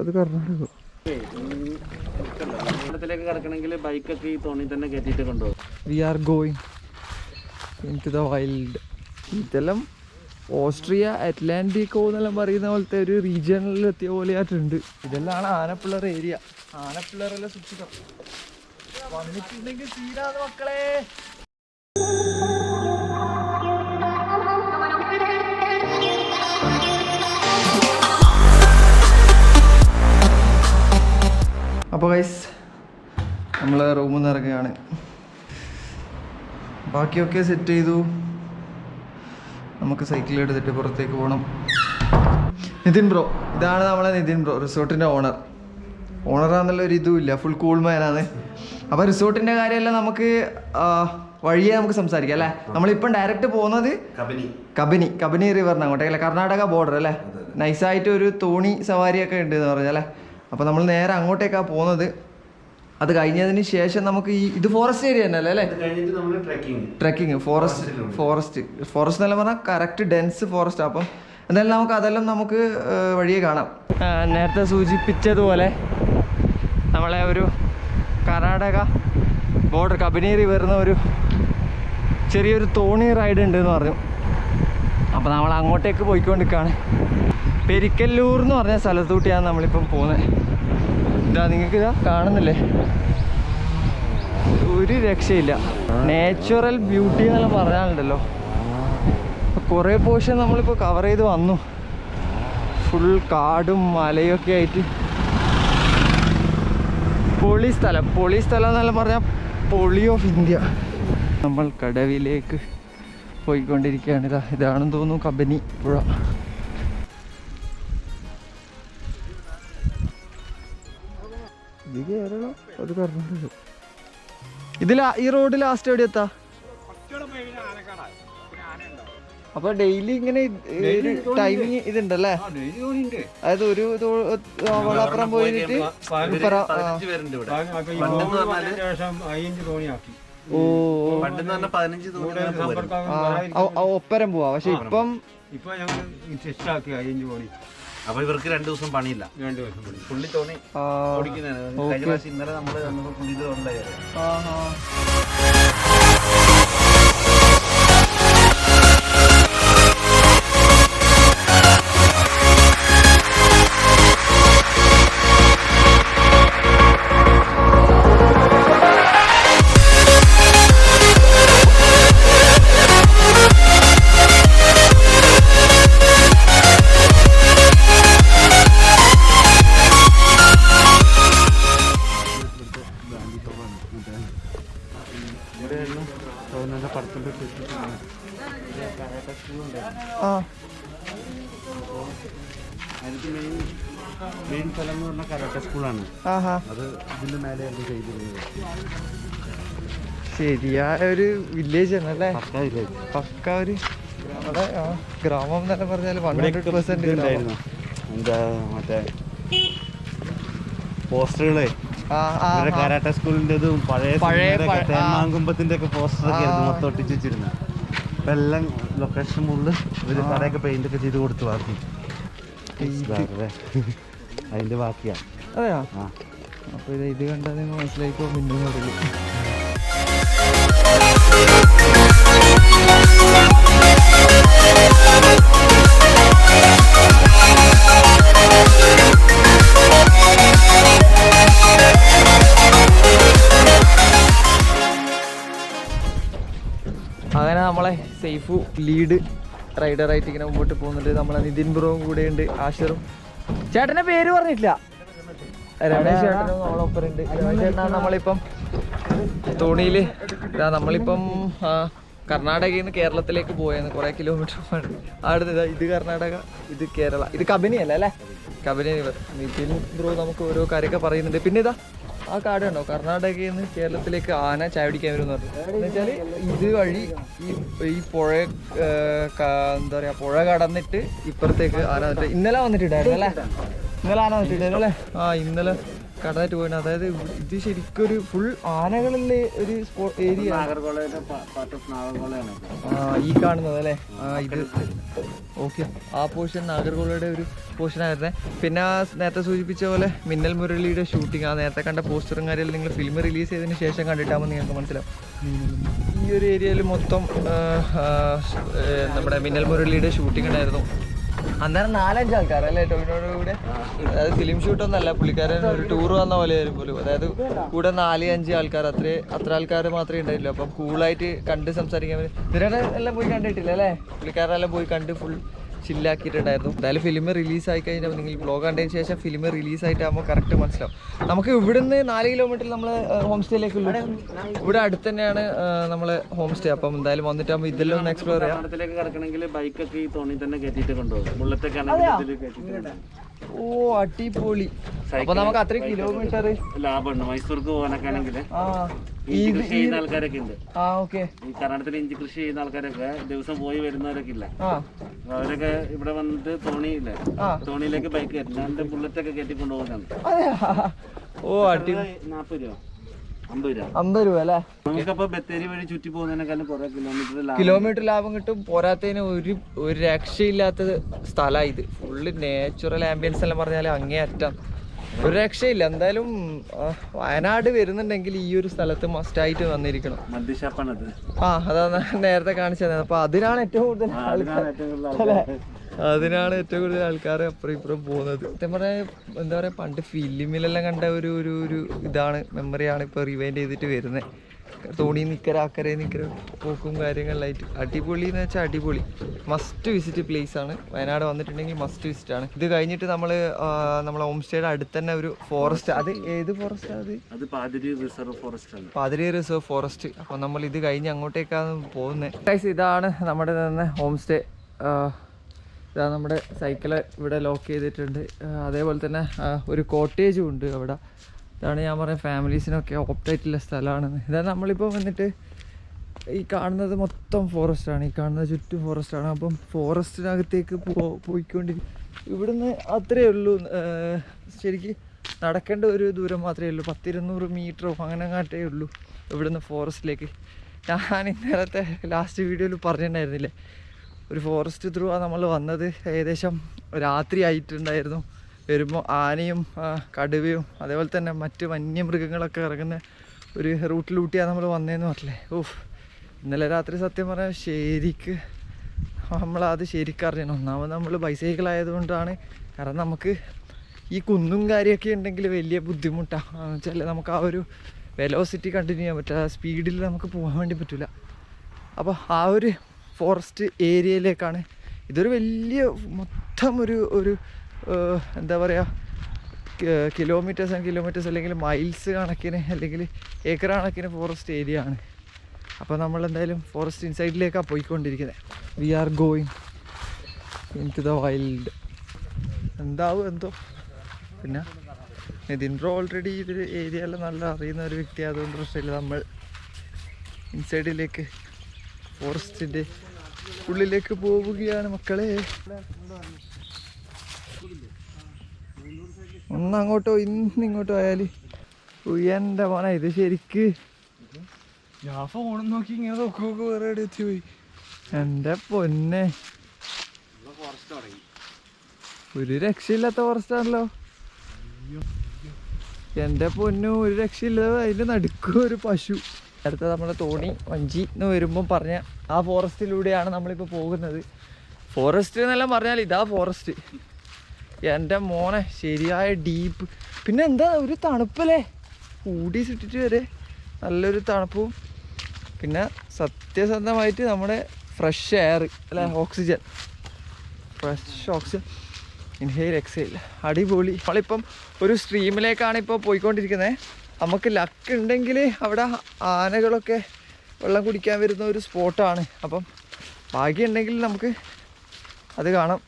അത് കർണാടക. ത്തിലേക്ക് കിടക്കണമെങ്കിൽ ബൈക്കൊക്കെ ഈ തോണി തന്നെ കയറ്റിയിട്ട് കൊണ്ടുപോകും. We are going into the wild ഇതെല്ലാം ഓസ്ട്രിയ അറ്റ്ലാന്റിക്കോ എന്നെല്ലാം പറയുന്ന പോലത്തെ ഒരു റീജിയണിൽ എത്തിയ പോലെ ആയിട്ടുണ്ട് ഇതെല്ലാം ആനപ്പിള്ളർ ഏരിയ ആനപ്പിള്ളറെല്ലാം സൂക്ഷിക്കണം വന്നിട്ടുണ്ടെങ്കിൽ തീരാതെ മക്കളെ. അപ്പോൾ ഗൈസ് നമ്മൾ റൂമിൽ നിന്ന് ഇറങ്ങുകയാണ്. ബാക്കിയൊക്കെ സെറ്റ് ചെയ്തു. നമുക്ക് സൈക്കിൾ എടുത്തിട്ട് പുറത്തേക്ക് പോകണം നിതിൻ ബ്രോ ഇതാണ് നമ്മളെ നിതിൻ ബ്രോ റിസോർട്ടിന്റെ ഓണർ ഓണറാന്നുള്ള ഒരു ഇതും ഇല്ല ഫുൾ കൂൾ മാനാണ് അപ്പോൾ റിസോർട്ടിന്റെ കാര്യമെല്ലാം നമുക്ക് വഴിയെ നമുക്ക് സംസാരിക്കാം അല്ലേ? നമ്മളിപ്പം ഡയറക്റ്റ് പോകുന്നത് കബനി. കബനി റിവറിന് അങ്ങോട്ടേക്കല്ലേ കർണാടക ബോർഡർ അല്ലേ? നൈസായിട്ട് ഒരു തോണി സവാരിയൊക്കെ ഉണ്ട് എന്ന് പറഞ്ഞല്ലേ അപ്പോൾ നമ്മൾ നേരെ അങ്ങോട്ടേക്കാണ് പോകുന്നത് അത് കഴിഞ്ഞതിന് ശേഷം നമുക്ക് ഈ ഇത് ഫോറസ്റ്റ് ഏരിയ തന്നെ അല്ലേ? അല്ലേ കഴിഞ്ഞിട്ട് നമ്മൾ ട്രക്കിങ് ഫോറസ്റ്റ് ഫോറസ്റ്റ് ഫോറസ്റ്റ് എന്നല്ല പറഞ്ഞാൽ കറക്റ്റ് ഡെൻസ് ഫോറസ്റ്റ് അപ്പം എന്തായാലും നമുക്ക് അതെല്ലാം നമുക്ക് വഴിയെ കാണാം. നേരത്തെ സൂചിപ്പിച്ചതുപോലെ നമ്മളെ ഒരു കർണാടക ബോർഡർ കബനീറി വരുന്ന ഒരു ചെറിയൊരു തോണി റൈഡ് ഉണ്ട് എന്ന് പറഞ്ഞു. അപ്പോൾ നമ്മൾ അങ്ങോട്ടേക്ക് പോയിക്കൊണ്ടിരിക്കുകയാണ് പെരിക്കല്ലൂർ എന്ന് പറഞ്ഞ സ്ഥലത്തൂട്ടിയാണ് നമ്മളിപ്പം പോകുന്നത് ഇതാ നിങ്ങൾക്ക് ഇതാ കാണുന്നില്ലേ? ഒരു രക്ഷയില്ല. നാച്ചുറൽ ബ്യൂട്ടി എന്നെല്ലാം പറഞ്ഞാലുണ്ടല്ലോ കുറേ പോർഷൻ നമ്മളിപ്പോൾ കവർ ചെയ്ത് വന്നു. ഫുൾ കാടും മലയും ഒക്കെ ആയിട്ട്. പൊളി സ്ഥലം പൊളി സ്ഥലം എന്നെല്ലാം പറഞ്ഞാൽ പൊളി ഓഫ് ഇന്ത്യ നമ്മൾ കടവിലേക്ക് പോയിക്കൊണ്ടിരിക്കുകയാണ്. ഇതാ ഇതാണെന്ന് തോന്നുന്നു കബനി പുഴ. അത് ഇതിൽ ഈ റോഡ് ലാസ്റ്റ് എവിടെ എത്താ അപ്പൊ ഡെയിലി ഇങ്ങനെ ടൈമിങ് ഇതുണ്ടല്ലേ? അതായത് ഒരു വളപ്പുറം പോയിട്ട് ഓ ഒപ്പരം പോവാ. പക്ഷെ ഇപ്പം ഇപ്പൊ ഞങ്ങൾ അയ്യഞ്ച് കോടി അപ്പൊ ഇവർക്ക് രണ്ടു ദിവസം പണിയില്ല. രണ്ടു ദിവസം പണി. പുള്ളി തോണി ഓടിക്കുന്നതാണ് കഴിഞ്ഞ പ്രാവശ്യം ഇന്നലെ നമ്മൾ പുള്ളി ഇത് അത് ഇതിന്റെ മേലെയാണ് ചെയ്തിരുന്നത് ശരിയായ ഒരു വില്ലേജ് ആണ് അല്ലേ? പക്ക ഒരു അവിടെ ഗ്രാമം എന്നൊക്കെ പറഞ്ഞാൽ വൺ ഹൺഡ്രഡ് പെർസെന്റ് എന്താ മറ്റേ പോസ്റ്ററുകളെ. കരാട്ട സ്കൂളിന്റെതും പഴയ. തേന്മാങ്കുമ്പത്തിന്റെ ഒക്കെ പോസ്റ്റർ ഒക്കെ ആയിരുന്നു മൊത്തം ഒട്ടിച്ച് വെച്ചിരുന്നത്. എല്ലാം ലൊക്കേഷൻ മുകളിൽ ഇവർ കടയൊക്കെ പെയിന്റ് ഒക്കെ ചെയ്ത് കൊടുത്തു ബാക്കി അതിന്റെ ബാക്കിയാ. അതെയാ? അപ്പോൾ അപ്പൊ ഇത് ഇത് കണ്ടാൽ നിങ്ങൾ മനസ്സിലായിക്കോ മിന്നു പറയില്ല അങ്ങനെ നമ്മളെ സേഫ് ലീഡ് റൈഡറായിട്ട് ഇങ്ങനെ മുമ്പോട്ട് പോകുന്നുണ്ട്. നമ്മളെ നിതിൻ ബ്രോവും കൂടെ ഉണ്ട് ചേട്ടന്റെ ചേട്ടന്റെ പേര് പറഞ്ഞിട്ടില്ല. രമേശ് ചേട്ടനും നമ്മളൊപ്പം ഉണ്ട് രമേശ് ചേട്ടനാണ് നമ്മളിപ്പം തോണിയിൽ ഇതാ നമ്മളിപ്പം കർണാടകയിൽ നിന്ന് കേരളത്തിലേക്ക് പോയെന്ന് കുറെ കിലോമീറ്റർ ആടുന്നത് ഇതാ കർണാടക ഇത് കേരള. ഇത് കബനി അല്ല കബനി. നിതിൻ ബ്രോ നമുക്ക് ഓരോ കാര്യമൊക്കെ പറയുന്നുണ്ട്. പിന്നെ ഇതാ ആ കാട് കണ്ടോ? കർണാടകയിൽ നിന്ന് കേരളത്തിലേക്ക് ആന ചായ പിടിക്കാൻ വരും എന്ന് വെച്ചാൽ ഇത് വഴി ഈ ഈ പുഴ എന്താ പറയാ പുഴ കടന്നിട്ട് ഇപ്പുറത്തേക്ക് ആന ഇന്നലെ വന്നിട്ടുണ്ടായിരുന്നു അല്ലേ? ഇന്നലെ ആന ആ ഇന്നലെ കടലായിട്ട് പോയിന്. അതായത് ഇത് ശരിക്കും ഒരു ഫുൾ ആനകളിലെ ഒരു ഏരിയ ആ ഈ കാണുന്നത് അല്ലേ? ആ ഇത് ഓക്കെ. ആ പോർഷൻ നാഗർകോളയുടെ ഒരു പോർഷൻ ആയിരുന്നേ. പിന്നെ ആ നേരത്തെ സൂചിപ്പിച്ച പോലെ മിന്നൽ മുരളിയുടെ ഷൂട്ടിംഗ് ആ നേരത്തെ കണ്ട പോസ്റ്ററും കാര്യമെല്ലാം നിങ്ങൾ ഫിലിം റിലീസ് ചെയ്തതിന് ശേഷം കണ്ടിട്ടാകുമ്പോൾ നിങ്ങൾക്ക് മനസ്സിലാവും. ഈ ഒരു ഏരിയയിൽ മൊത്തം നമ്മുടെ മിന്നൽ മുരളിയുടെ ഷൂട്ടിംഗ് ഉണ്ടായിരുന്നു. അന്നേരം നാലഞ്ച് ആൾക്കാരല്ലേ ടോവിനോട് കൂടെ? അതായത് ഫിലിം ഷൂട്ട് ഒന്നല്ല പുള്ളിക്കാരൻ ഒരു ടൂർ വന്ന പോലെ ആയിരുന്നു പോലും. അതായത് കൂടെ നാല് അഞ്ച് ആൾക്കാർ അത്രേ അത്ര ആൾക്കാർ മാത്രമേ ഉണ്ടായില്ല അപ്പം കൂളായിട്ട് കണ്ട് സംസാരിക്കാൻ ഇതിനെ എല്ലാം പോയി കണ്ടിട്ടില്ല അല്ലേ? പുള്ളിക്കാരെല്ലാം പോയി കണ്ട് ഫുൾ ചില്ലാക്കിയിട്ടുണ്ടായിരുന്നു എന്തായാലും ഫിലിം റിലീസ് ആയി കഴിഞ്ഞാൽ നിങ്ങൾ ബ്ലോഗ് കണ്ടതിന് ശേഷം ഫിലിം റിലീസ് ആയിട്ടാകുമ്പോൾ കറക്റ്റ് മനസ്സിലാവും. നമുക്ക് ഇവിടുന്ന് നാല് കിലോമീറ്റർ നമ്മൾ ഹോം സ്റ്റേയിലേക്ക് ഇവിടെ അടുത്ത് തന്നെയാണ് നമ്മൾ ഹോം സ്റ്റേ അപ്പം എന്തായാലും വന്നിട്ടാകുമ്പോൾ ഇതെല്ലാം ഒന്ന് എക്സ്പ്ലോർ ചെയ്യാം. ബൈക്കൊക്കെ ഈ തോണി തന്നെ കയറ്റിയിട്ട് കൊണ്ടുപോകും. ബുള്ളറ്റൊക്കെ ഓ അടിപൊളി. അപ്പൊ നമുക്ക് അത്രയും കിലോമീറ്റർ ലാഭമുണ്ട്. മൈസൂർക്ക് പോകാനൊക്കെ ആണെങ്കിൽ കൃഷി ചെയ്യുന്ന ആൾക്കാരൊക്കെ ഉണ്ട്. ഈ കർണാടകത്തിൽ ഇഞ്ചി കൃഷി ചെയ്യുന്ന ആൾക്കാരൊക്കെ ദിവസം പോയി വരുന്നവരൊക്കെ ഇല്ല അവരൊക്കെ ഇവിടെ വന്നിട്ട് തോണിയില്ലേ. തോണിയിലേക്ക് ബൈക്ക് കയറ്റി. അതിന്റെ ബുള്ളറ്റൊക്കെ കയറ്റി കൊണ്ടുപോകുന്നുണ്ട്? ഓ അടി നാപ്പത് രൂപ? അമ്പത് രൂപ. അമ്പത് രൂപ അല്ലേ? നമുക്കപ്പോ ബത്തേരി വഴി ചുറ്റി പോകുന്നതിനേക്കാളും കുറെ കിലോമീറ്റർ ലാഭം കിലോമീറ്റർ ലാഭം കിട്ടും. പോരാത്തതിന് ഒരു ഒരു രക്ഷയില്ലാത്ത സ്ഥലമാണ് ഇത്. ഫുള്ള് നാച്ചുറൽ ആംബിയൻസ് എല്ലാം പറഞ്ഞാൽ അങ്ങേ അറ്റം. ഒരു രക്ഷയില്ല. എന്തായാലും വയനാട് വരുന്നുണ്ടെങ്കിൽ ഈ ഒരു സ്ഥലത്ത് മസ്റ്റായിട്ട് വന്നിരിക്കണം. മദ്യഷാപ്പാണത് ആ അതാ നേരത്തെ കാണിച്ചത്. അപ്പൊ അതിനാണ് ഏറ്റവും കൂടുതൽ ആൾക്കാർ അതിനാണ് ഏറ്റവും കൂടുതൽ ആൾക്കാർ അപ്പുറം ഇപ്പുറം പോകുന്നത്. സത്യം പറഞ്ഞാൽ എന്താ പറയുക പണ്ട് ഫിലിമിലെല്ലാം കണ്ട ഒരു ഒരു ഒരു ഇതാണ് മെമ്മറിയാണ് ഇപ്പോൾ റിവൈൻഡ് ചെയ്തിട്ട് വരുന്നത് തോണി നിക്കര അക്കരെ നിക്കര പോക്കും കാര്യങ്ങളിലായിട്ട്. അടിപൊളി എന്ന് വെച്ചാൽ അടിപൊളി. മസ്റ്റ് വിസിറ്റ് പ്ലേസ് ആണ്. വയനാട് വന്നിട്ടുണ്ടെങ്കിൽ മസ്റ്റ് വിസിറ്റ് ആണ്. ഇത് കഴിഞ്ഞിട്ട് നമ്മൾ നമ്മളെ ഹോം സ്റ്റേയുടെ അടുത്ത് തന്നെ ഒരു ഫോറസ്റ്റ് അത് ഏത് ഫോറസ്റ്റ് അത്? അത് പാതിരി റിസർവ് ഫോറസ്റ്റ് ആണ്. പാതിരി റിസർവ് ഫോറസ്റ്റ് അപ്പോൾ നമ്മൾ ഇത് കഴിഞ്ഞ് അങ്ങോട്ടേക്കാണ് പോകുന്നത് ഇതാണ് നമ്മുടെ തന്നെ ഹോം സ്റ്റേ ഇതാ നമ്മുടെ സൈക്കിൾ ഇവിടെ ലോക്ക് ചെയ്തിട്ടുണ്ട്. അതേപോലെ തന്നെ ഒരു കോട്ടേജും ഉണ്ട് അവിടെ. ഇതാണ് ഞാൻ പറഞ്ഞ ഫാമിലീസിനൊക്കെ ഓപ്റ്റായിട്ടുള്ള സ്ഥലമാണ്. ഇതാ നമ്മളിപ്പോൾ വന്നിട്ട് ഈ കാണുന്നത് മൊത്തം ഫോറസ്റ്റാണ് ഈ കാണുന്നത് ചുറ്റും ഫോറസ്റ്റാണ് അപ്പം ഫോറസ്റ്റിനകത്തേക്ക് പോ പോയിക്കൊണ്ടിരിക്കും ഇവിടുന്ന് അത്രയേ ഉള്ളൂ. ശരിക്കും നടക്കേണ്ട ഒരു ദൂരം മാത്രമേ ഉള്ളൂ. പത്തിരുന്നൂറ് മീറ്ററോ അങ്ങനെ അങ്ങാട്ടേ ഉള്ളൂ ഇവിടുന്ന് ഫോറസ്റ്റിലേക്ക് ഞാൻ ഇന്നലത്തെ ലാസ്റ്റ് വീഡിയോയിൽ പറഞ്ഞിട്ടുണ്ടായിരുന്നില്ലേ? ഒരു ഫോറസ്റ്റ് ത്രൂ ആണ് നമ്മൾ വന്നത് ഏകദേശം രാത്രി ആയിട്ടുണ്ടായിരുന്നു വരുമ്പോൾ ആനയും കടുവയും അതേപോലെ തന്നെ മറ്റ് വന്യമൃഗങ്ങളൊക്കെ ഇറങ്ങുന്ന ഒരു റൂട്ടിലൂട്ടിയാണ് നമ്മൾ വന്നതെന്ന് പറഞ്ഞില്ലേ. ഓ ഇന്നലെ രാത്രി സത്യം പറഞ്ഞാൽ ശരിക്ക് നമ്മളത് ശരിക്കും അറിയണം ഒന്നാമത് നമ്മൾ ബൈസൈക്കിൾ ആയതുകൊണ്ടാണ്. കാരണം നമുക്ക് ഈ കുന്നും കാര്യമൊക്കെ ഉണ്ടെങ്കിൽ വലിയ ബുദ്ധിമുട്ടാണ് വെച്ചാൽ നമുക്ക് ആ ഒരു വെലോസിറ്റി കണ്ടിന്യൂ ചെയ്യാൻ പറ്റില്ല. സ്പീഡിൽ നമുക്ക് പോകാൻ വേണ്ടി പറ്റില്ല അപ്പോൾ ആ ഒരു ഫോറസ്റ്റ് ഏരിയയിലേക്കാണ് ഇതൊരു വലിയ മൊത്തം ഒരു ഒരു എന്താ പറയുക കിലോമീറ്റേഴ്സ് ആൻഡ് കിലോമീറ്റേഴ്സ് അല്ലെങ്കിൽ മൈൽസ് കണക്കിന് അല്ലെങ്കിൽ ഏക്കർ കണക്കിന് ഫോറസ്റ്റ് ഏരിയ ആണ്. അപ്പോൾ നമ്മൾ എന്തായാലും ഫോറസ്റ്റ് ഇൻസൈഡിലേക്കാണ് പോയിക്കൊണ്ടിരിക്കുന്നത് we are going into the wild എന്താവും എന്തോ? പിന്നെ ബ്രോ ഓൾറെഡി ഇതൊരു ഏരിയയെല്ലാം നല്ല അറിയുന്ന ഒരു വ്യക്തി ആയതുകൊണ്ട് പ്രശ്നമില്ല. നമ്മൾ ഇൻസൈഡിലേക്ക് ഫോറസ്റ്റിന്റെ ഉള്ളിലേക്ക് പോവുകയാണ് മക്കളെ. ഒന്നങ്ങോട്ടോ ഇന്ന് ഇങ്ങോട്ടോ ആയാൽ ഉയ്യന്റെ മോനെ ഇത് ശരിക്ക്. ഞാൻ ഫോണും നോക്കി ഇങ്ങനെ നോക്കുമ്പോ വേറെ എവിടെ എത്തി പോയി? എന്റെ പൊന്നെ. ഒരു രക്ഷയില്ലാത്ത ഫോറസ്റ്റ് ആണല്ലോ. എന്റെ പൊന്നു ഒരു രക്ഷയില്ലാതെ അതിന്റെ നടുക്ക് ഒരു പശു. അടുത്ത നമ്മളെ തോണി വഞ്ചി എന്ന് വരുമ്പം പറഞ്ഞ ആ ഫോറസ്റ്റിലൂടെയാണ് നമ്മളിപ്പോൾ പോകുന്നത്. ഫോറസ്റ്റ് എന്നെല്ലാം പറഞ്ഞാൽ ഇതാ ഫോറസ്റ്റ് എന്റെ മോനെ ശരിയായ ഡീപ്പ് പിന്നെ എന്താ ഒരു തണുപ്പല്ലേ? കൂടി ചുറ്റിട്ട് വരെ നല്ലൊരു തണുപ്പും. പിന്നെ സത്യസന്ധമായിട്ട് നമ്മുടെ ഫ്രഷ് എയർ അല്ലെ oxygen fresh oxygen inhale exhale അടിപൊളി. നമ്മളിപ്പം ഒരു സ്ട്രീമിലേക്കാണ് ഇപ്പോൾ പോയിക്കൊണ്ടിരിക്കുന്നത് നമുക്ക് ലക്ക് ഉണ്ടെങ്കിൽ അവിടെ ആനകളൊക്കെ വെള്ളം കുടിക്കാൻ വരുന്ന ഒരു സ്പോട്ടാണ് അപ്പം ഭാഗ്യമുണ്ടെങ്കിൽ നമുക്ക് അത് കാണാം.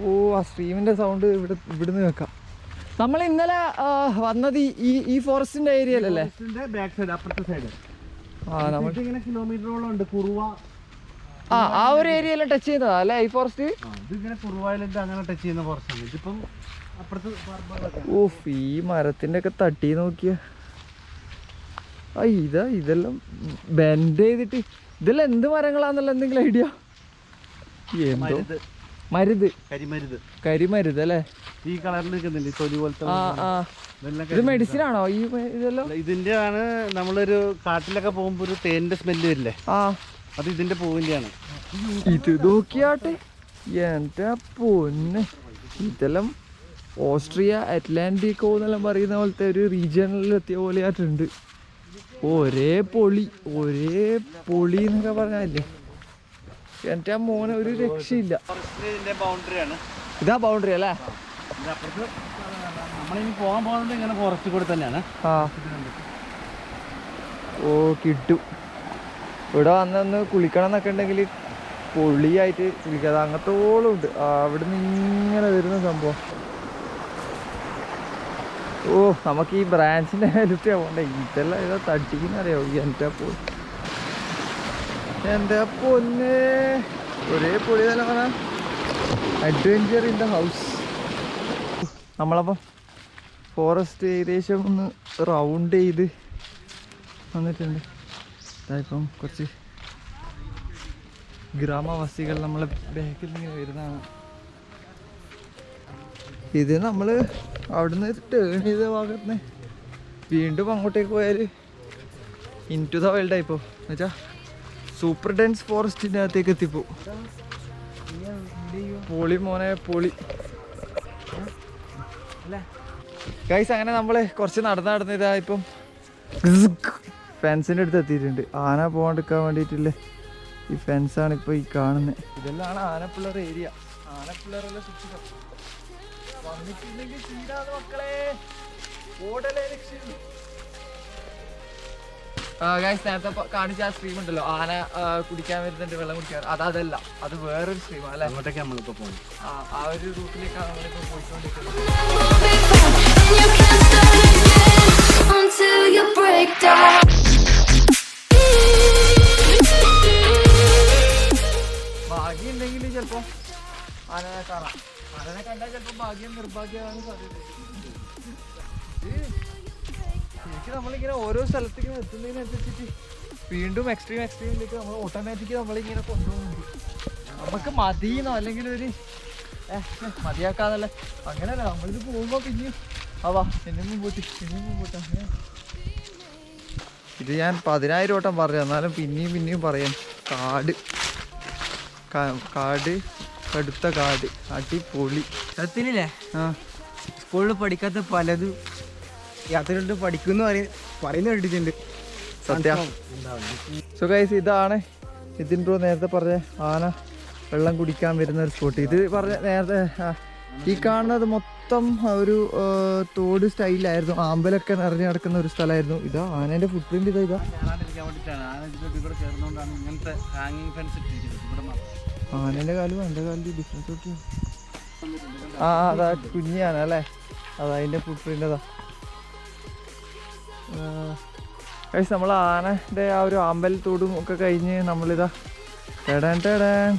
ഓ ആ സ്ട്രീമിന്റെ സൗണ്ട് ഇവിടെ ഇവിടുന്ന് കേൾക്കാം. നമ്മൾ ഇന്നലെ വന്നത് ഈ- ഈ ഫോറസ്റ്റിന്റെ ഏരിയയിലല്ലേ ബാക്ക് സൈഡ് അപ്പുറത്തെ സൈഡ് ആ നമ്മൾ ഇങ്ങനെ കിലോമീറ്ററോളം ഉണ്ട് കുറുവ. ആ ആ ഒരു ഏരിയയിലും ടച്ച് ചെയ്യുന്നതാ അല്ലേ ഈ ഫോറസ്റ്റ് ഇത് ഇതിങ്ങനെ കുറുവായിലെ അങ്ങനെ ടച്ച് ചെയ്യുന്ന ഫോറസ്റ്റ് ആണ്. ഇതിപ്പം. ഓഫ് ഈ മരത്തിന്റെ ഒക്കെ തട്ടി നോക്കിയ. ആ ഇതാ ഇതെല്ലാം ബെൻഡ് ചെയ്തിട്ട് ഇതെല്ലാം എന്ത് മരങ്ങളാന്നുള്ള എന്തെങ്കിലും ഐഡിയ? എന്തോ? മരുത്. മരുത്. കരിമരുത്. കരിമരുത് അല്ലേ? ഈ കളറിൽ ഇത് മെഡിസിൻ ആണോ ഈ ഇതെല്ലാം? ഇതിന്റെ ആണ് നമ്മളൊരു കാട്ടിലൊക്കെ പോകുമ്പോ ഒരു തേനിന്റെ സ്മെല്ല് വരില്ലേ? ആ. അത് ഇതിന്റെ പൂവിന്റെ ആണ് ഇത് നോക്കിയാട്ടെ. എന്റെ പൊന്ന്. ഇതെല്ലാം ഓസ്ട്രിയ അറ്റ്ലാന്റിക്കോ എന്നെല്ലാം പറയുന്ന പോലത്തെ ഒരു റീജിയണിൽ എത്തിയ പോലെ ആയിട്ടുണ്ട്. ഒരേ പൊളി ഒരേ പൊളി എന്നൊക്കെ പറഞ്ഞാലേ. എന്റെ മോനെ ഒരു രക്ഷയില്ല. ഇതാ ബൗണ്ടറി അല്ലേ? നമ്മളിനി ഇങ്ങനെ ഫോറസ്റ്റ് തന്നെയാണ് ഓ കിട്ടു. ഇവിടെ വന്നൊന്ന് കുളിക്കണം എന്നൊക്കെ ഉണ്ടെങ്കിൽ പൊളിയായിട്ട് കുളിക്കാതെ അങ്ങത്തോളം ഉണ്ട്. അവിടെ അവിടുന്ന് ഇങ്ങനെ വരുന്ന സംഭവം. ഓ നമുക്ക് ഈ ബ്രാഞ്ചിന്റെ ഹെൽത്ത് ആവണ്ട? ഇതെല്ലാം ഇതാ തട്ടിക്കുന്ന അറിയാവോ എന്റെ പോ എന്റെ പൊന്ന്. ഒരേ പൊടി തന്നെ പറ അഡ്വഞ്ചർ ഇൻ ദ ഹൗസ് നമ്മളപ്പം ഫോറസ്റ്റ് ഏകദേശം ഒന്ന് റൗണ്ട് ചെയ്ത് വന്നിട്ടുണ്ട്. അതായപ്പം കുറച്ച് ഗ്രാമവാസികൾ നമ്മളെ ബാക്കിൽ നിന്ന് വരുന്നതാണ്. ഇത് നമ്മൾ അവിടുന്ന് ടേൺ ചെയ്ത ഭാഗത്ത് വീണ്ടും അങ്ങോട്ടേക്ക് പോയാൽ ഇൻ ടു ദ വേൾഡ് ആയിപ്പോ. എന്നുവെച്ചാ സൂപ്പർ ഡെൻസ് ഫോറസ്റ്റിന്റെ അകത്തേക്ക് എത്തിപ്പോ. പൊളി മോനെ പൊളി. ഗൈസ് അങ്ങനെ നമ്മൾ കുറച്ച് നടന്ന് നടന്ന് ഇതാ ഇപ്പം ഫെൻസിന്റെ അടുത്ത് എത്തിയിട്ടുണ്ട്. ആന പോകാണ്ടിരിക്കാൻ വേണ്ടിയിട്ടില്ലേ ഈ ഫെൻസാണ് ഇപ്പോൾ ഈ കാണുന്നത് ഇതെല്ലാം ആനപ്പിള്ളർ ഏരിയ ആനപ്പിള്ളറെല്ലാം ചുറ്റികം വന്നിട്ടില്ലെങ്കിൽ ചീടാതെ മക്കളെ. ഓടലേ ലക്ഷ്യം. ഗൈസ് നേരത്തെ കാണിച്ച ആ സ്ട്രീം ഉണ്ടല്ലോ. ആന കുടിക്കാൻ വരുന്നുണ്ട് വെള്ളം കുടിക്കാൻ അത് അതല്ല. അത് വേറൊരു സ്ട്രീം അല്ലെ അങ്ങോട്ടേക്ക് നമ്മളിപ്പോ പോകും ആ ആ ഒരു റൂട്ടിലേക്കാണ് നമ്മളിപ്പോ പോയിക്കൊണ്ടിരിക്കുന്നത്. ഭാഗ്യം ഉണ്ടെങ്കിൽ ചിലപ്പോ ആനനെ കാണാം. ആനനെ കണ്ടാൽ ചിലപ്പോ ഭാഗ്യം നിർഭാഗ്യമാണ് സാധ്യത ശരിക്കും നമ്മളിങ്ങനെ ഓരോ സ്ഥലത്തേക്കും എത്തുന്നതിനനുസരിച്ചിട്ട് വീണ്ടും എക്സ്ട്രീം എക്സ്ട്രീമിലേക്ക് നമ്മൾ ഓട്ടോമാറ്റിക് നമ്മളിങ്ങനെ കൊണ്ടുപോകുന്നുണ്ട്. നമുക്ക് മതിയെന്നോ അല്ലെങ്കിൽ ഒരു മതിയാക്കാന്നല്ലേ. അങ്ങനെയല്ല നമ്മളിത് പോകുമ്പോ പിന്നെ ആവാ പിന്നെയും മുമ്പോട്ട് പിന്നെയും മുമ്പോട്ട് അങ്ങനെ. ഇത് ഞാൻ പതിനായിരം വട്ടം പറയാം എന്നാലും പിന്നെയും പിന്നെയും പറയാം. കാട്. കാട്. കടുത്ത കാട്. അടിപൊളി. സത്യനില്ലേ? ആ. സ്കൂളിൽ പഠിക്കാത്ത പലതും യാത്രകളിൽ പഠിക്കുന്നു പറയുന്ന കേട്ടിട്ടുണ്ട്. സത്യ. സോ ഗൈസ് ഇതാണ് നിതിൻ ബ്രോ നേരത്തെ പറഞ്ഞ ആന വെള്ളം കുടിക്കാൻ വരുന്ന ഒരു സ്പോട്ട് ഇത് പറഞ്ഞ നേരത്തെ ഈ കാണുന്നത് മൊത്തം ഒരു തോട് സ്റ്റൈലായിരുന്നു ആമ്പലൊക്കെ നിറഞ്ഞു നടക്കുന്ന ഒരു സ്ഥലമായിരുന്നു. ഇതാ ആനേന്റെ ഫുട് പ്രിന്റ് ഇതാ. ഇതാ കാണാണ്ടിരിക്കാൻ കാലും എന്റെ ആനേന്റെ കാലും എന്റെ ഡിഫറൻസ് ആ അതാ കുഞ്ഞാന അല്ലേ? അതാ അതിന്റെ ഫുട് പ്രിന്റ് അതാ കഴിച്ച് നമ്മൾ ആനന്റെ ആ ഒരു അമ്പലത്തോടും ഒക്കെ കഴിഞ്ഞ് നമ്മളിതാ ടേടാൻ ടേടാൻ.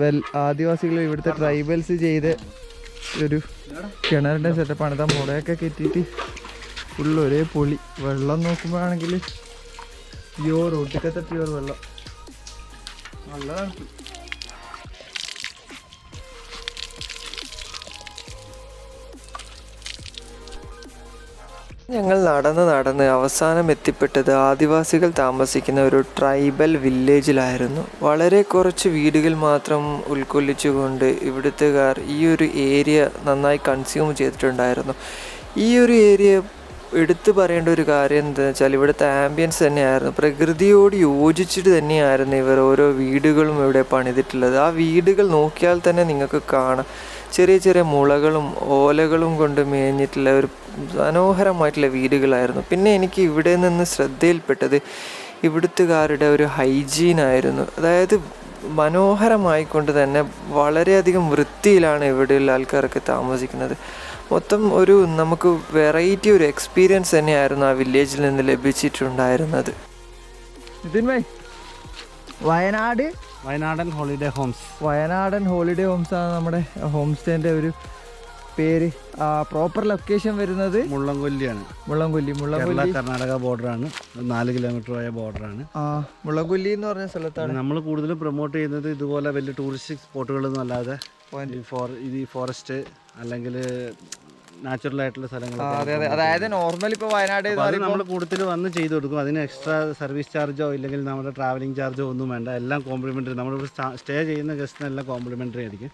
വെൽ ആദിവാസികൾ ഇവിടുത്തെ ട്രൈബൽസ് ചെയ്ത് ഒരു കിണറിന്റെ സെറ്റപ്പാണ് ഇതാ മുളയൊക്കെ കെട്ടിയിട്ട് ഫുള്ള് ഒരേ പൊളി. വെള്ളം നോക്കുമ്പോഴാണെങ്കിൽ പ്യുവർ ഒട്ടിക്കത്തെ പ്യുവർ വെള്ളം. നല്ല തണുപ്പ് ഞങ്ങൾ നടന്ന് നടന്ന് അവസാനം എത്തിപ്പെട്ടത് ആദിവാസികൾ താമസിക്കുന്ന ഒരു ട്രൈബൽ വില്ലേജിലായിരുന്നു. വളരെ കുറച്ച് വീടുകൾ മാത്രം ഉൾക്കൊള്ളിച്ചുകൊണ്ട് ഇവിടുത്തുകാർ ഈ ഒരു ഏരിയ നന്നായി കൺസ്യൂം ചെയ്തിട്ടുണ്ടായിരുന്നു. ഈ ഒരു ഏരിയ എടുത്തു പറയേണ്ട ഒരു കാര്യം എന്താണെന്ന് വെച്ചാൽ ഇവിടുത്തെ ആംബിയൻസ് തന്നെയായിരുന്നു. പ്രകൃതിയോട് യോജിച്ചിട്ട് തന്നെയായിരുന്നു ഇവർ ഓരോ വീടുകളും ഇവിടെ പണിതിട്ടുള്ളത്. ആ വീടുകൾ നോക്കിയാൽ തന്നെ നിങ്ങൾക്ക് കാണാം. ചെറിയ ചെറിയ മുളകളും ഓലകളും കൊണ്ട് മേഞ്ഞിട്ടുള്ള ഒരു മനോഹരമായിട്ടുള്ള വീടുകളായിരുന്നു. പിന്നെ എനിക്ക് ഇവിടെ നിന്ന് ശ്രദ്ധയിൽപ്പെട്ടത് ഇവിടുത്തുകാരുടെ ഒരു ഹൈജീൻ ആയിരുന്നു. അതായത് മനോഹരമായിക്കൊണ്ട് തന്നെ വളരെയധികം വൃത്തിയിലാണ് ഇവിടെയുള്ള ആൾക്കാരൊക്കെ താമസിക്കുന്നത്. മൊത്തം ഒരു നമുക്ക് വെറൈറ്റി ഒരു എക്സ്പീരിയൻസ് തന്നെയായിരുന്നു ആ വില്ലേജിൽ നിന്ന് ലഭിച്ചിട്ടുണ്ടായിരുന്നത്. Wayanad? Wayanadan holiday homes. Wayanadan holiday homes ആണ് നമ്മുടെ ഹോം സ്റ്റേന്റെ ഒരു പേര്. പ്രോപ്പർ ലൊക്കേഷൻ വരുന്നത് മുള്ളംകൊല്ലിയാണ്. മുള്ളംകൊല്ലി. മുള്ളംകൊല്ലി കർണാടക ബോർഡറാണ് നാല് കിലോമീറ്റർ ആയ ബോർഡറാണ് ആ മുള്ളംകൊല്ലി എന്ന് പറഞ്ഞ സ്ഥലത്താണ്. നമ്മൾ കൂടുതലും പ്രൊമോട്ട് ചെയ്യുന്നത് ഇതുപോലെ വലിയ ടൂറിസ്റ്റ് സ്പോട്ടുകളൊന്നും അല്ലാതെ ഫോർ ഇത് ഫോറസ്റ്റ് അല്ലെങ്കിൽ നാച്ചുറൽ ആയിട്ടുള്ള സ്ഥലങ്ങൾ അതെ അതെ. അതായത് നോർമൽ ഇപ്പൊ വയനാട് അത് നമ്മൾ കൂടുതൽ വന്ന് ചെയ്തു കൊടുക്കും. അതിന് എക്സ്ട്രാ സർവീസ് ചാർജോ ഇല്ലെങ്കിൽ നമ്മുടെ ട്രാവലിംഗ് ചാർജോ ഒന്നും വേണ്ട. എല്ലാം കോംപ്ലിമെന്ററി നമ്മളിവിടെ സ്റ്റേ ചെയ്യുന്ന ഗസ്റ്റിനെല്ലാം കോംപ്ലിമെന്ററി ആയിരിക്കും.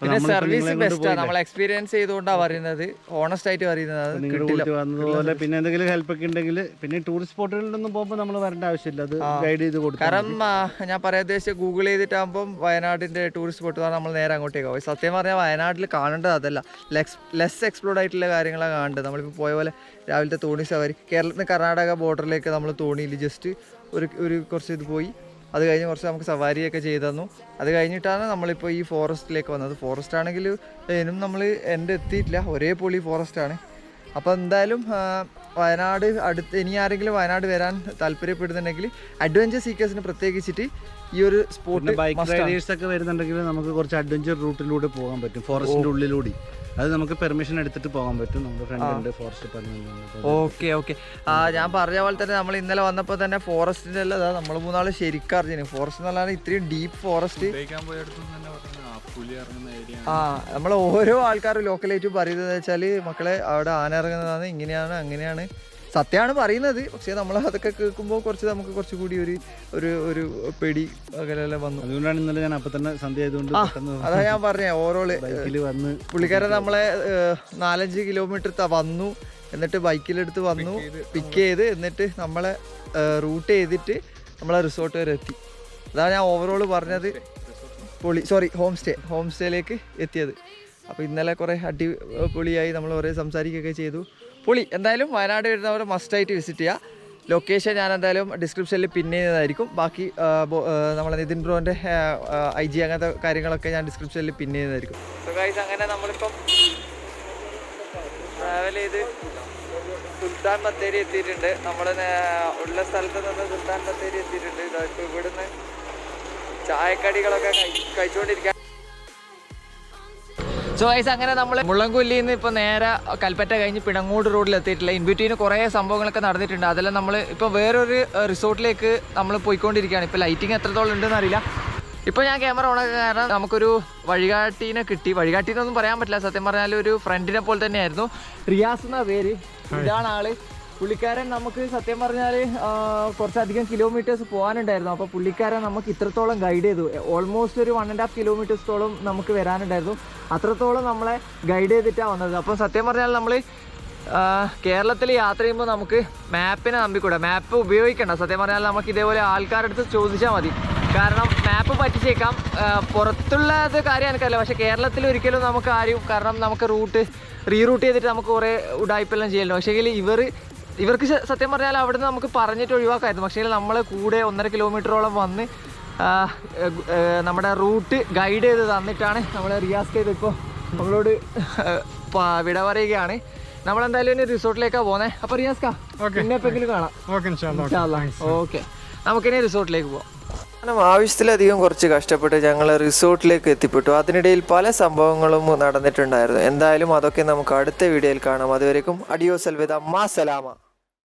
പിന്നെ സർവീസ് ബെസ്റ്റാണ് ബെസ്റ്റാ നമ്മൾ എക്സ്പീരിയൻസ് ചെയ്തുകൊണ്ടാണ് പറയുന്നത്. ഓണസ്റ്റ് ആയിട്ട് പറയുന്നത് വന്നതുപോലെ പിന്നെ എന്തെങ്കിലും ഹെൽപ്പ് ഒക്കെ ഉണ്ടെങ്കിൽ പിന്നെ ടൂറിസ്റ്റ് സ്പോട്ടുകളിലൊന്നും പോകുമ്പോൾ നമ്മൾ വരേണ്ട ആവശ്യമില്ല. അത് ഗൈഡ് ചെയ്ത് കൊടുക്കും കാരണം ഞാൻ പറയാൻ ഉദ്ദേശിച്ച ഗൂഗിൾ ചെയ്തിട്ടാകുമ്പോൾ വയനാടിന്റെ ടൂറിസ്റ്റ് സ്പോട്ട് പറഞ്ഞാൽ നമ്മൾ നേരെ അങ്ങോട്ടേക്ക് പോകും സത്യം പറഞ്ഞാൽ വയനാട്ടിൽ കാണേണ്ടത് അതല്ല. ലെസ് എക്സ്പ്ലോർഡ് ആയിട്ടുള്ള കാര്യങ്ങളാണ് കാണേണ്ടത്. നമ്മളിപ്പോൾ പോയ പോലെ രാവിലത്തെ തോണി സവാരി. കേരളത്തിൽ നിന്ന് കർണാടക ബോർഡറിലേക്ക് നമ്മൾ തോണിയിൽ ജസ്റ്റ് ഒരു ഒരു കുറച്ച് ഇത് പോയി. അത് കഴിഞ്ഞ് കുറച്ച് നമുക്ക് സവാരിയൊക്കെ ചെയ്തു തന്നു. അത് കഴിഞ്ഞിട്ടാണ് നമ്മളിപ്പോൾ ഈ ഫോറസ്റ്റിലേക്ക് വന്നത്. ഫോറസ്റ്റ് ആണെങ്കിൽ ഇനും നമ്മൾ എന്റെ എത്തിയിട്ടില്ല. ഒരേ പൊളി ഫോറസ്റ്റ് ആണ്. അപ്പോൾ എന്തായാലും വയനാട് അടുത്ത് ഇനി ആരെങ്കിലും വയനാട് വരാൻ താല്പര്യപ്പെടുന്നുണ്ടെങ്കിൽ അഡ്വഞ്ചർ സീക്കേഴ്സിന് പ്രത്യേകിച്ചിട്ട് ഈ ഒരു സ്പോട്ട് ബൈക്ക് റൈഡേഴ്സ് ഒക്കെ വരുന്നുണ്ടെങ്കിൽ നമുക്ക് കുറച്ച് അഡ്വഞ്ചർ റൂട്ടിലൂടെ പോകാൻ പറ്റും. ഫോറസ്റ്റിന്റെ ഉള്ളിലൂടെ. അത് നമുക്ക് പെർമിഷൻ എടുത്തിട്ട് പോകാൻ പറ്റും. നമ്മുടെ ഫ്രണ്ട് ഉണ്ട് ഫോറസ്റ്റ് ഓക്കെ ഓക്കെ. ആ ഞാൻ പറഞ്ഞ പോലെ തന്നെ നമ്മൾ ഇന്നലെ വന്നപ്പോൾ തന്നെ ഫോറസ്റ്റിന്റെ അല്ല നമ്മൾ മൂന്നാൾ ശരിക്കും അറിഞ്ഞു ഫോറസ്റ്റ് എന്ന് പറഞ്ഞാൽ ഇത്രയും ഡീപ്പ് ഫോറസ്റ്റ് ആ നമ്മൾ ഓരോ ആൾക്കാർ ലോക്കലായിട്ട് പറയുന്നത് വെച്ചാൽ മക്കളെ അവിടെ ആന ഇറങ്ങുന്നതാണ് ഇങ്ങനെയാണ് അങ്ങനെയാണ്. സത്യമാണ് പറയുന്നത് പക്ഷേ നമ്മൾ അതൊക്കെ കേൾക്കുമ്പോൾ കുറച്ച് നമുക്ക് കുറച്ചുകൂടി ഒരു ഒരു ഒരു പെടി അങ്ങനെയെല്ലാം വന്നു. അതുകൊണ്ടാണ് ഇന്നലെ ഞാൻ അപ്പൊ തന്നെ സന്ധ്യ ആയതുകൊണ്ട് അതാ ഞാൻ പറഞ്ഞ ഓരോ ബൈക്കിൽ വന്ന് പുള്ളിക്കാരൻ നമ്മളെ നാലഞ്ച് കിലോമീറ്റർ വന്നു എന്നിട്ട് ബൈക്കിലെടുത്ത് വന്നു പിക്ക് ചെയ്ത് എന്നിട്ട് നമ്മളെ റൂട്ട് ചെയ്തിട്ട് നമ്മളെ റിസോർട്ട് വരെ എത്തി. അതാണ് ഞാൻ ഓവറോൾ പറഞ്ഞത്. പൊളി സോറി ഹോം സ്റ്റേ ഹോം സ്റ്റേയിലേക്ക് എത്തിയത്. അപ്പോൾ ഇന്നലെ കുറേ അടി പൊളിയായി നമ്മൾ കുറേ സംസാരിക്കുകയൊക്കെ ചെയ്തു. പൊളി എന്തായാലും വയനാട് വരുന്നവർ മസ്റ്റായിട്ട് വിസിറ്റ് ചെയ്യുക ലൊക്കേഷൻ ഞാൻ എന്തായാലും ഡിസ്ക്രിപ്ഷനിൽ പിൻ ചെയ്യുന്നതായിരിക്കും. ബാക്കി നമ്മൾ നിതിൻ ബ്രോന്റെ ഐ ജി അങ്ങനത്തെ കാര്യങ്ങളൊക്കെ ഞാൻ ഡിസ്ക്രിപ്ഷനിൽ പിൻ ചെയ്യുന്നതായിരിക്കും. സോ അങ്ങനെ നമ്മളിപ്പം ട്രാവൽ ചെയ്ത് സുൽത്താൻ ബത്തേരി എത്തിയിട്ടുണ്ട്. നമ്മൾ ഉള്ള സ്ഥലത്ത് നിന്ന് സുൽത്താൻ ബത്തേരി എത്തിയിട്ടുണ്ട്. ഇപ്പോൾ ഇവിടുന്ന് ചായക്കടികളൊക്കെ കഴി- കഴിച്ചുകൊണ്ടിരിക്കാൻ സോ ഗൈസ് അങ്ങനെ നമ്മൾ മുള്ളംകൊല്ലിയിൽ നിന്ന് ഇപ്പോൾ നേരെ കൽപ്പറ്റ കഴിഞ്ഞ് പിണങ്ങോട് റോഡിൽ എത്തിയിട്ടില്ല ഇൻ ബിറ്റ്വീന് കുറേ സംഭവങ്ങളൊക്കെ നടന്നിട്ടുണ്ട്. അതെല്ലാം നമ്മൾ ഇപ്പോൾ വേറൊരു റിസോർട്ടിലേക്ക് നമ്മൾ പോയിക്കൊണ്ടിരിക്കുകയാണ്. ഇപ്പോൾ ലൈറ്റിംഗ് എത്രത്തോളം ഉണ്ടെന്ന് അറിയില്ല. ഇപ്പോൾ ഞാൻ ക്യാമറ ഓണാക്കാൻ കാരണം നമുക്കൊരു വഴികാട്ടീനെ കിട്ടി. വഴികാട്ടീന്നൊന്നും പറയാൻ പറ്റില്ല. സത്യം പറഞ്ഞാൽ ഒരു ഫ്രണ്ടിനെ പോലെ തന്നെയായിരുന്നു. റിയാസ് എന്ന പേര്. ഇതാണ് ആൾ. പുള്ളിക്കാരൻ നമുക്ക് സത്യം പറഞ്ഞാൽ കുറച്ചധികം കിലോമീറ്റേഴ്സ് പോകാനുണ്ടായിരുന്നു. അപ്പോൾ പുള്ളിക്കാരൻ നമുക്ക് ഇത്രത്തോളം ഗൈഡ് ചെയ്തു. ഓൾമോസ്റ്റ് ഒരു വൺ ആൻഡ് ഹാഫ് കിലോമീറ്റേഴ്സോളം നമുക്ക് വരാനുണ്ടായിരുന്നു. അത്രത്തോളം നമ്മളെ ഗൈഡ് ചെയ്തിട്ടാണ് വന്നത്. അപ്പം സത്യം പറഞ്ഞാൽ നമ്മൾ കേരളത്തിൽ യാത്ര ചെയ്യുമ്പോൾ നമുക്ക് മാപ്പിനെ നമ്പിക്കൂടെ. മാപ്പ് ഉപയോഗിക്കണ്ട. സത്യം പറഞ്ഞാൽ നമുക്ക് ഇതേപോലെ ആൾക്കാരുടെ അടുത്ത് ചോദിച്ചാൽ മതി. കാരണം മാപ്പ് പറ്റിച്ചേക്കാം പുറത്തുള്ളത് കാര്യം എനിക്കല്ല പക്ഷേ കേരളത്തിൽ ഒരിക്കലും നമുക്ക് ആരും കാരണം നമുക്ക് റൂട്ട് റീറൂട്ട് ചെയ്തിട്ട് നമുക്ക് കുറേ ഉടായ്പെല്ലാം ചെയ്യല്ലോ. പക്ഷേ ഇവർ ഇവർക്ക് സത്യം പറഞ്ഞാൽ അവിടുന്ന് നമുക്ക് പറഞ്ഞിട്ട് ഒഴിവാക്കായിരുന്നു. പക്ഷേ നമ്മൾ കൂടെ ഒന്നര കിലോമീറ്ററോളം വന്ന് നമ്മുടെ റൂട്ട് ഗൈഡ് ചെയ്ത് തന്നിട്ടാണ് നമ്മൾ റിയാസ് ചെയ്ത് ഇപ്പോൾ നമ്മളോട് വിട പറയുകയാണ്. നമ്മളെന്തായാലും ഇനി റിസോർട്ടിലേക്കാണ് പോകുന്നത് അപ്പോൾ റിയാസ് പിന്നെ എപ്പോഴെങ്കിലും കാണാം. Okay okay. നമുക്കിനി റിസോർട്ടിലേക്ക് പോവാം. കാരണം ആവശ്യത്തിലധികം കുറച്ച് കഷ്ടപ്പെട്ട് ഞങ്ങൾ റിസോർട്ടിലേക്ക് എത്തിപ്പെട്ടു. അതിനിടയിൽ പല സംഭവങ്ങളും നടന്നിട്ടുണ്ടായിരുന്നു. എന്തായാലും അതൊക്കെ നമുക്ക് അടുത്ത വീഡിയോയിൽ കാണാം. അതുവരേക്കും അഡിയോ സൽവിത മാ സലാമ.